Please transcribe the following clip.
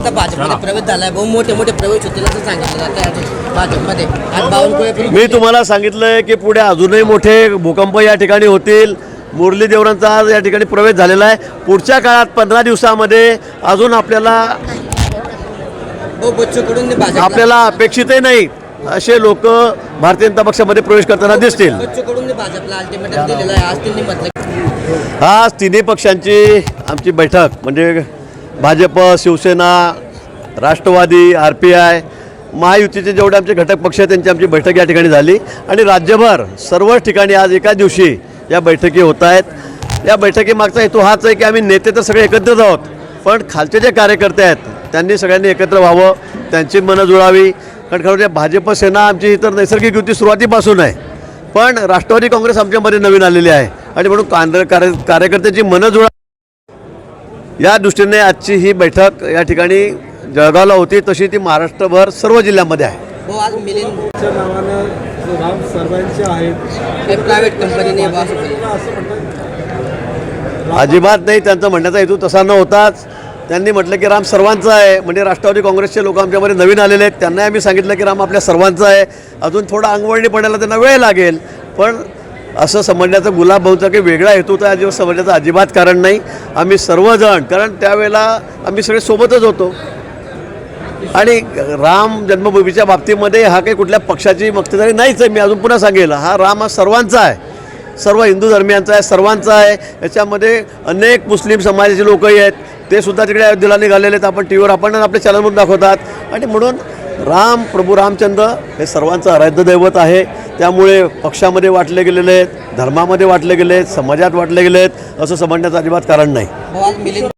आता भाजपमध्ये प्रवेश झालाय. बहु मोठे मोठे प्रवेश होतील असं सांगितलं जातं या भाजपमध्ये. आज बावनकुळे मी तुम्हाला सांगितलंय की पुढे अजूनही मोठे भूकंप या ठिकाणी होतील. मुरली देवरांचा आज या ठिकाणी प्रवेश झालेला आहे. पुढच्या काळात पंधरा दिवसामध्ये अजून आपल्याला भाजप आपल्याला अपेक्षितही नाही. असे लोक भारतीय जनता पक्षामध्ये प्रवेश करताना दिसतील. बच्चू कडून भाजपला अल्टिमेटम दिलेलं आहे. आज त्यांनी म्हटलं आज तिन्ही पक्षांची आमची बैठक म्हणजे Bhajap Shivsena Rashtrawadi R P I महायुतीचे जेवढे आमचे घटक पक्ष आहेत त्यांची आमची बैठक या ठिकाणी झाली. आणि राज्यभर सर्वच ठिकाणी आज एका दिवशी या बैठकी होत आहेत. या बैठकीमागचा हेतू हाच आहे की आम्ही नेते तर सगळे एकत्रच आहोत पण खालचे जे कार्यकर्ते आहेत त्यांनी सगळ्यांनी एकत्र व्हावं त्यांची मनं जुळावी. कारण खरं म्हणजे भाजप सेना आमची तर नैसर्गिक युती सुरुवातीपासून आहे. पण राष्ट्रवादी काँग्रेस आमच्यामध्ये नवीन आलेली आहे. आणि म्हणून कार्य कार्यकर्त्याची मनं जुळा या दृष्टीने आजची ही बैठक या ठिकाणी जळगावला होती तशी ती महाराष्ट्रभर सर्व जिल्ह्यामध्ये आहे. आज म्हणतात अजिबात नाही त्यांचा म्हणण्याचा हेतू तसा न होताच त्यांनी म्हटलं की राम सर्वांचा आहे. म्हणजे राष्ट्रवादी काँग्रेसचे लोक आमच्यामध्ये नवीन आलेले आहेत. त्यांनाही आम्ही सांगितलं की राम आपल्या सर्वांचा आहे. अजून थोडा अंगवळणी पडायला त्यांना वेळ लागेल. पण असं समजण्याचा गुलाब भाऊचा काही वेगळा हेतू तर अजिबात समजण्याचं अजिबात कारण नाही. आम्ही सर्वजण कारण त्यावेळेला आम्ही सगळे सोबतच होतो. आणि राम जन्मभूमीच्या बाबतीमध्ये हा काही कुठल्या पक्षाची मक्तेदारी नाहीच आहे मी अजून पुन्हा सांगेल. हा राम हा सर्वांचा आहे. सर्व हिंदू धर्मियांचा आहे सर्वांचा आहे. याच्यामध्ये अनेक मुस्लिम समाजाचे लोकही आहेत. ते सुद्धा तिकडे अयोध्येला निघालेले आहेत. आपण टी व्हीवर आपण आपल्या चॅनलमधून दाखवतात. आणि म्हणून राम प्रभू रामचंद्र हे सर्वांचं आराध्य दैवत आहे. त्यामुळे पक्षामध्ये वाटले गेलेले आहेत धर्मामध्ये वाटले गेले आहेत समाजात वाटले गेले आहेत असं समजण्याचं अजिबात कारण नाही.